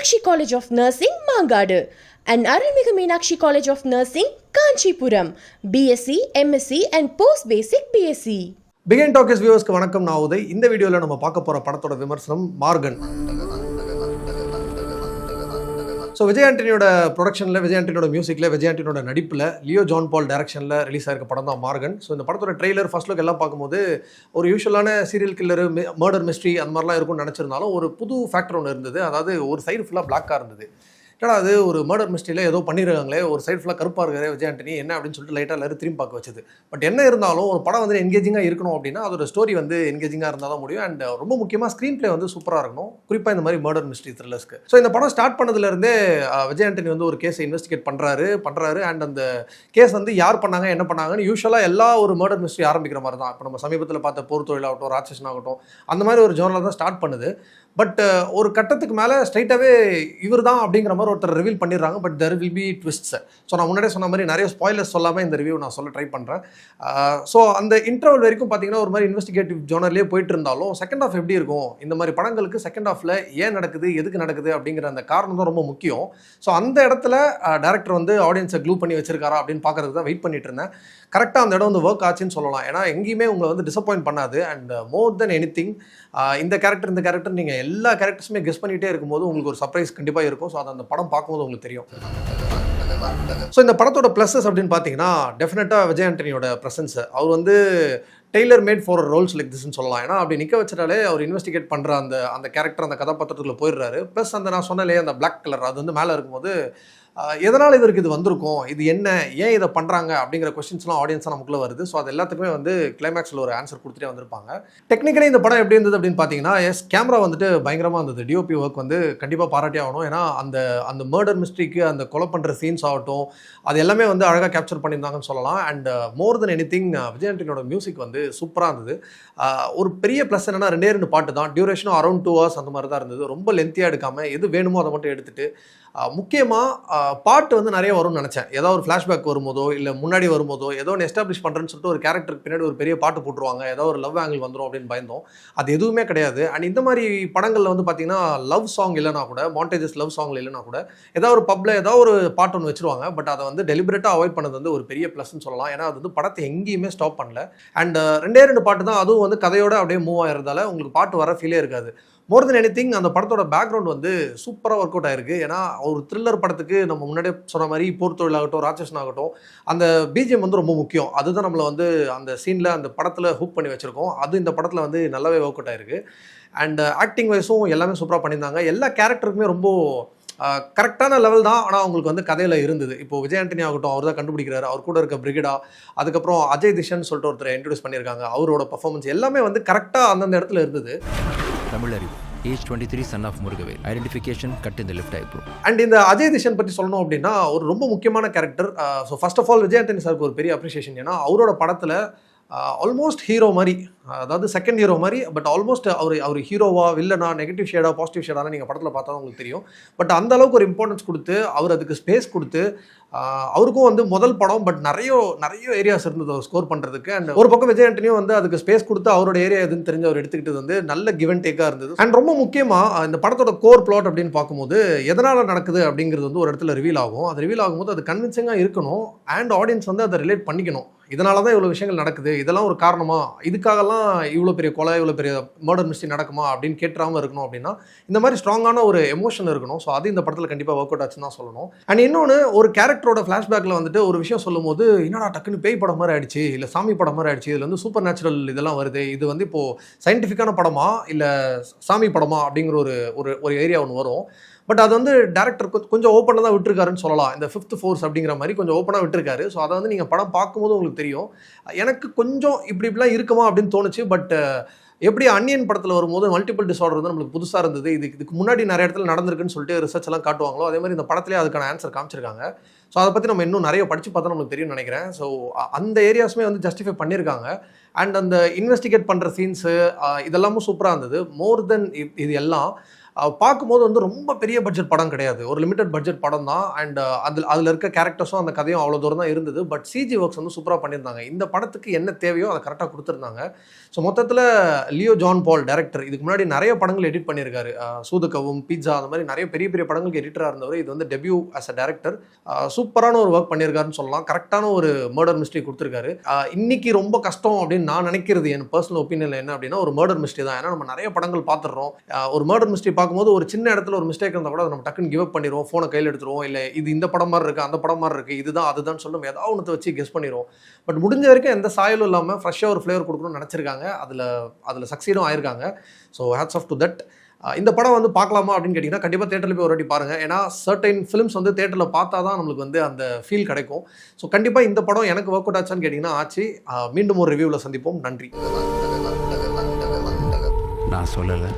Meenakshi college of nursing Mangadu and Arulmigu Meenakshi college of nursing Kanchipuram BSc MSc and post basic BSc begin talks வியூவர்ஸ்க்கு வணக்கம் நான் உதய் இந்த வீடியோவில் நம்ம பார்க்க போகிற படத்தோட விமர்சனம் மார்கன் ஸோ விஜய் ஆண்டனியோட ப்ரொடக்ஷனில் விஜய் ஆண்டனியோட மியூசிக்கில் விஜய் ஆண்டனியோட நடிப்பில் லியோ ஜான் பால் டேரக்ஷனில் ரிலீஸ் ஆயிருக்க படம் தான் மார்கன் ஸோ இந்த படத்தோட ட்ரெய்லர் ஃபர்ஸ்ட் லுக் எல்லாம் பார்க்கும்போது ஒரு யூஷுவலான சீரியல் கில்லரு மர்டர் மிஸ்ட்ரி அந்த மாதிரிலாம் இருக்கும்னு நினச்சிருந்தாலும் ஒரு புது ஃபேக்டர் ஒன்று இருந்தது. அதாவது ஒரு சைடு ஃபுல்லாக பிளாக்காக இருந்தது. ஏன்னா அது ஒரு மர்டர் மிஸ்ட்ரியில் ஏதோ பண்ணியிருக்காங்களே ஒரு சைடு ஃபுல்லாக கருப்பாக இருக்கிற விஜய் ஆண்டனி என்ன அப்படின்னு சொல்லிட்டு லைட்டாக எல்லாரும் திரும்பி பார்க்க வச்சது. பட் என்ன இருந்தாலும் ஒரு படம் வந்து என்கேஜிங்காக இருக்கணும் அப்படின்னா அதோட ஸ்டோரி வந்து என்கேஜிங்காக இருந்தால் தான் முடியும். அண்ட் ரொம்ப முக்கியமாக ஸ்க்ரீன் ப்ளே வந்து சூப்பராக இருக்கணும். குறிப்பாக இந்த மாதிரி மர்டர் மிஸ்ட்ரி த்ரில்லர்ஸ்க்கு ஸோ இந்த படம் ஸ்டார்ட் பண்ணதுலேருந்தே விஜய் ஆண்டனி வந்து ஒரு கேஸை இன்வெஸ்டிகேட் பண்ணுறாரு பண்ணுறாரு அண்ட் அந்த கேஸ் வந்து யார் பண்ணாங்க என்ன பண்ணாங்கன்னு யூஸ்வலாக எல்லா ஒரு மர்டர் மிஸ்ட்ரி ஆரம்பிக்கிற மாதிரி தான் இப்போ நம்ம சமீபத்தில் பார்த்த போர் தொழிலாகட்டும் ராட்சசன் ஆகட்டும் அந்த மாதிரி ஒரு ஜோனில் தான் ஸ்டார்ட் பண்ணுது. பட் ஒரு கட்டத்துக்கு மேலே ஸ்ட்ரைட்டாகவே இவர் தான் அப்படிங்கிற மாதிரி ஒருத்தர் ரிவீல் பண்ணிடுறாங்க. But there will be twists so நான் முன்னாடியே சொன்ன மாதிரி நிறைய ஸ்பாய்லர்ஸ் சொல்லாமல் இந்த ரிவ்யூ நான் சொல்ல ட்ரை பண்ணுறேன் ஸோ அந்த இன்டர்வல் வரைக்கும் பார்த்தீங்கன்னா ஒரு மாதிரி இன்வெஸ்டிகேட்டிவ் ஜோனர்லேயே போயிட்டு இருந்தாலும் செகண்ட் ஆஃப் எப்படி இருக்கும்? இந்த மாதிரி படங்களுக்கு செகண்ட் ஆஃபில் ஏன் நடக்குது? எதுக்கு நடக்குது? அப்படிங்கிற அந்த காரணம் தான் ரொம்ப முக்கியம். ஸோ அந்த இடத்துல டேரக்டர் வந்து ஆடியன்ஸை க்ளூ பண்ணி வச்சிருக்காரா அப்படின்னு பார்க்கறதுக்கு தான் வெயிட் பண்ணிட்டு இருந்தேன். கரெக்டாக அந்த இடம் வந்து ஒர்க் ஆச்சுன்னு சொல்லலாம். ஏன்னா எங்கேயுமே உங்களை வந்து டிசப்பாயிண்ட் பண்ணாது. அண்ட் மோர் தென் எனி திங் இந்த கேரக்டர் இந்த கேரக்டர் நீங்கள் எல்லா கேரக்டர்ஸுமே கெஸ் பண்ணிகிட்டே இருக்கும்போது உங்களுக்கு ஒரு சர்ப்ரைஸ் கண்டிப்பாக இருக்கும். ஸோ அது அந்த படம் பார்க்கும்போது உங்களுக்கு தெரியும். ஸோ இந்த படத்தோட ப்ளஸஸ் அப்படின்னு பார்த்தீங்கன்னா டெஃபினட்டாக விஜய் ஆண்டனியோட ப்ரெசன்ஸ் அவர் வந்து tailor made for roles like திஸ்ன்னு சொல்லலாம். ஏன்னா அப்படி நிற்க வச்சிட்டாலே அவர் இன்வெஸ்டிகேட் பண்ணுற அந்த அந்த கேரக்டர் அந்த கதாபாத்திரத்தில் போயிடுறாரு. ப்ளஸ் அந்த நான் சொன்னாலே அந்த பிளாக் கலர் அது வந்து மேலே இருக்கும்போது எதனால் இவருக்கு இது வந்திருக்கும்? இது என்ன? ஏன் இதை பண்ணுறாங்க அப்படிங்கிற கொஸ்டின்ஸ்லாம் ஆடியன்ஸாக நமக்குள்ளே வருது. ஸோ அது எல்லாத்துக்குமே வந்து கிளைமேக்ஸில் ஒரு ஆன்சர் கொடுத்துட்டே வந்திருப்பாங்க. டெக்னிக்கலி இந்த படம் எப்படி இருந்தது அப்படின்னு பார்த்தீங்கன்னா எஸ் கேமரா வந்துட்டு பயங்கரமாக இருந்தது. டிஓபி ஒர்க் வந்து கண்டிப்பாக பாராட்டி ஆகணும். ஏன்னா அந்த அந்த மர்டர் மிஸ்ட்ரிக்கு அந்த கொலை பண்ணுற சீன்ஸ் ஆகட்டும் அது எல்லாமே வந்து அழகாக கேப்சர் பண்ணியிருந்தாங்கன்னு சொல்லலாம். And more than any thing Vijay ஆண்டனியோட music வந்து சூப்பராக இருந்தது. ஒரு பெரிய ப்ளஸ் என்னன்னா ரெண்டே ரெண்டு பாட்டு தான். டியூரேஷனும் அரௌண்ட் டூ ஹவர்ஸ் அந்த மாதிரி தான் இருந்தது. ரொம்ப லென்த்தியாக எடுக்காமல் எது வேணுமோ அதை மட்டும் எடுத்துகிட்டு முக்கியமாக பாட்டு வந்து நிறைய வரும்னு நினச்சேன். ஏதோ ஒரு ஃப்ளாஷ்பேக் வரும்போதோ இல்லை முன்னாடி வரும்போதோ ஏதோ ஒன்று எஸ்டாப்ளிஷ் பண்ணுறேன்னு சொல்லிட்டு ஒரு கேரக்டருக்கு பின்னாடி ஒரு பெரிய பாட்டு போட்டுருவாங்க. ஏதோ ஒரு லவ் ஆங்கிள் வந்துடும் அப்படின்னு பயந்தோம். அது எதுவுமே கிடையாது. அண்ட் இந்த மாதிரி படங்களில் வந்து பார்த்தீங்கன்னா லவ் சாங் இல்லைனா கூட மாண்டேஜஸ் லவ் சாங் இல்லைனா கூட ஏதோ ஒரு பப்ல ஏதோ ஒரு பாட்டு ஒன்று வச்சிருவாங்க. பட் அதை வந்து டெலிபரேட்டாக அவாய்ட் பண்ணது வந்து ஒரு பெரிய ப்ளஸ்ன்னு சொல்லலாம். ஏன்னா அது வந்து படத்தை எங்கேயுமே ஸ்டாப் பண்ணல. அண்ட் ரெண்டே ரெண்டு பாட்டு தான். அதுவும் வந்து கதையோட அப்படியே மூவ் ஆகிறதால உங்களுக்கு பாட்டு வர ஃபீலே இருக்காது. மோர் தென் எனி அந்த படத்தோட பேக்ரவுண்ட் வந்து சூப்பராக ஒர்க் அவுட் ஆயிருக்கு. ஏன்னா ஒரு த்ரில்லர் படத்துக்கு நம்ம முன்னாடியே சொன்ன மாதிரி போர் தொழிலாகட்டும் ராட்சசன் ஆகட்டும் அந்த பிஜிஎம் வந்து ரொம்ப முக்கியம். அதுதான் நம்மளை வந்து அந்த சீனில் அந்த படத்தில் ஹூக் பண்ணி வச்சுருக்கோம். அது இந்த படத்தில் வந்து நல்லாவே ஒர்க் அவுட் ஆயிருக்கு. அண்ட் ஆக்டிங் வைஸும் எல்லாமே சூப்பராக பண்ணியிருந்தாங்க. எல்லா கேரக்டருக்குமே ரொம்ப கரெக்டான லெவல் தான். ஆனால் அவங்களுக்கு வந்து கதையில் இருந்தது. இப்போ விஜய் ஆண்டனி ஆகட்டும் அவர் தான் கண்டுபிடிக்கிறாரு. அவர் கூட இருக்க பிரிகிடா அதுக்கப்புறம் அஜய் திஷன் சொல்லிட்டு ஒருத்தர் இன்ட்ரடியூஸ் பண்ணியிருக்காங்க. அவரோட பர்ஃபார்மன்ஸ் எல்லாமே வந்து கரெக்டாக அந்தந்த இடத்துல இருந்தது. Tamil Arivu. Age twenty three son of Murugavel identification cut இந்த லெஃப்ட் ஐப்ரோ அண்ட் இந்த அஜய் திஷன் பற்றி சொல்லணும் அப்படின்னா ஒரு ரொம்ப முக்கியமான character so first of all Vijay Antony சாருக்கு ஒரு பெரிய அப்ரிசியேஷன் ஏன்னா அவரோட படத்தில் ஆல்மோஸ்ட் ஹீரோ மாதிரி அதாவது செகண்ட் ஹீரோ மாதிரி பட் ஆல்மோஸ்ட் அவர் அவர் ஹீரோவா வில்லனா நெகட்டிவ் ஷேடா பாசிட்டிவ் ஷேடான நீங்கள் படத்தில் பார்த்தா உங்களுக்கு தெரியும். பட் அந்த அளவுக்கு ஒரு இம்பார்ட்டன்ஸ் கொடுத்து அவர் அதுக்கு ஸ்பேஸ் கொடுத்து அவருக்கும் வந்து முதல் படம் பட் நிறைய நிறைய ஏரியாஸ் இருந்தது அவர் ஸ்கோர் பண்ணுறதுக்கு அண்ட் ஒரு பக்கம் விஜய் ஆண்டனியும் வந்து அதுக்கு ஸ்பேஸ் கொடுத்து அவரோட ஏரியா எதுன்னு தெரிஞ்சு அவர் எடுத்துக்கிட்டது வந்து நல்ல கிவ் அண்ட் டேக்காக இருந்தது. அண்ட் ரொம்ப முக்கியமாக இந்த படத்தோட கோர் பிளாட் அப்படின்னு பார்க்கும்போது எதனால் நடக்குது அப்படிங்கிறது வந்து ஒரு இடத்துல ரிவீல் ஆகும். அது ரிவீல் ஆகும்போது அது கன்வின்சிங்காக இருக்கணும் அண்ட் ஆடியன்ஸ் வந்து அதை ரிலேட் பண்ணிக்கணும். இதனால தான் இவ்வளோ விஷயங்கள் நடக்குது. இதெல்லாம் ஒரு காரணமாக இதுக்காகலாம் இவ்வளோ பெரிய கொலை இவ்வளோ பெரிய மர்டர் மிஸ்ட்ரி நடக்குமா அப்படின்னு கேட்டுறாமல் இருக்கணும் அப்படின்னா இந்த மாதிரி ஸ்ட்ராங்கான ஒரு எமோஷன் இருக்கணும். ஸோ அது இந்த படத்தில் கண்டிப்பாக ஒர்க் அவுட் ஆச்சுன்னு தான் சொல்லணும். அண்ட் இன்னொன்று ஒரு கேரக்டரோட ஃப்ளாஷ்பேக்கில் வந்துட்டு ஒரு விஷயம் சொல்லும்போது என்னடா டக்குன்னு பேய் படம் மாதிரி ஆயிடுச்சு இல்லை சாமி படம் மாதிரி ஆயிடுச்சு இதில் வந்து சூப்பர் நேச்சுரல் இதெல்லாம் வருது இது வந்து இப்போது சயின்டிஃபிக்கான படமா இல்லை சாமி படமா? அப்படிங்கிற ஒரு ஒரு ஒரு ஏரியா ஒன்று வரும். பட் அது வந்து டேரக்டர் கொஞ்சம் ஓப்பனாக தான் விட்டுருக்காருன்னு சொல்லலாம். இந்த ஃபிஃப்த் ஃபோர்ஸ் அப்படிங்கிற மாதிரி கொஞ்சம் ஓப்பனாக விட்டுருக்காரு. ஸோ அதை வந்து நீங்கள் படம் பார்க்கும்போது உங்களுக்கு தெரியும். எனக்கு கொஞ்சம் இப்படி இப்படிலாம் இருக்குமா அப்படின்னு தோணுச்சு. பட் எப்படி அன்னியன் படத்தில் வரும்போது மல்டிபிள் டிசார்டர் வந்து நம்மளுக்கு புதுசாக இருந்தது. இது இதுக்கு முன்னாடி நிறைய இடத்துல நடந்திருக்குன்னு சொல்லிட்டு ரிசர்ச் எல்லாம் காட்டுவாங்களோ அதே மாதிரி இந்த படத்துலேயே அதுக்கான ஆன்சர் காமிச்சிருக்காங்க. ஸோ அதை பற்றி நம்ம இன்னும் நிறைய படித்து பார்த்தா நமக்கு தெரியும்னு நினைக்கிறேன். ஸோ அந்த ஏரியாஸுமே வந்து ஜஸ்டிஃபை பண்ணியிருக்காங்க. அண்ட் அந்த இன்வெஸ்டிகேட் பண்ணுற சீன்ஸு இதெல்லாமும் சூப்பராக இருந்தது. மோர் தென் இது எல்லாம் பார்க்கும்போது வந்து ரொம்ப பெரிய பட்ஜெட் படம் கிடையாது. ஒரு லிமிடெட் பட்ஜெட் படம் தான். அண்ட் uh, அதில் அதில் இருக்க கேரக்டர்ஸும் அந்த கதையும் அவ்வளோ தூரம் தான் இருந்தது. பட் சிஜி ஒர்க்ஸ் வந்து சூப்பராக பண்ணியிருந்தாங்க. இந்த படத்துக்கு என்ன தேவையோ அதை கரெக்டாக கொடுத்துருந்தாங்க. ஸோ மொத்தத்தில் லியோ ஜான் பால் டேரக்டர் இதுக்கு முன்னாடி நிறைய படங்கள் எடிட் பண்ணியிருக்காரு. Uh, சூதுக்கவும் பீட்சா அந்த மாதிரி நிறைய பெரிய பெரிய படங்களுக்கு எடிட்டராக இருந்தவர். இது வந்து டெபியூ அஸ் அ டேரக்டர் சூப்பரான ஒரு ஒர்க் பண்ணியிருக்காருன்னு சொல்லலாம். கரெக்டான ஒரு மர்டர் மிஸ்ட்ரி கொடுத்துருக்காரு. Uh, இன்னைக்கு ரொம்ப கஷ்டம் அப்படின்னு நான் நினைக்கிறது என் பர்சனல் ஒப்பீனியன் என்ன அப்படின்னா ஒரு மர்டர் மிஸ்ட்ரி தான். ஏன்னா நம்ம நிறைய படங்கள் பார்த்துடுறோம். ஒரு மர்டர் மிஸ்ட்ரி பார்க்கும்போது ஒரு சின்ன இடத்துல ஒரு மிஸ்டேக் இருந்தால் கூட அதை நம்ம டக்குன்னு கிவ் அப் பண்ணிடுவோம் ஃபோனை கையில் எடுத்துருவோம். இல்லை இது இந்த படம் மாதிரி இருக்குது அந்த படம் மாதிரி இருக்குது இதுதான் அதுதான் சொல்லும் ஏதாவது ஒன்றத்தை வச்சு கெஸ் பண்ணிடுவோம் பட் முடிஞ்ச வரைக்கும் எந்த சாயலும் இல்லாமல் ஃப்ரெஷ்ஷாக ஒரு ஃப்ளேவர் கொடுக்கணும்னு நினச்சிருக்காங்க. அதில் அதில் சக்சீடும் ஆயிருக்காங்க. So hats off to that இந்த படம் வந்து பார்க்கலாமா அப்படின்னு கேட்டிங்கன்னா கண்டிப்பாக தேட்டரில் போய் ஒரு வாட்டி பாருங்கள் ஏன்னா சர்டைன் ஃபிலிம்ஸ் வந்து தேட்டரில் பார்த்தா தான் நம்மளுக்கு வந்து அந்த ஃபீல் கிடைக்கும். ஸோ கண்டிப்பாக இந்த படம் எனக்கு ஒர்க் அவுட் ஆச்சான்னு கேட்டிங்கன்னா ஆச்சு மீண்டும் ஒரு ரிவ்யூவில் சந்திப்போம். நன்றி. நான் சொல்லலை.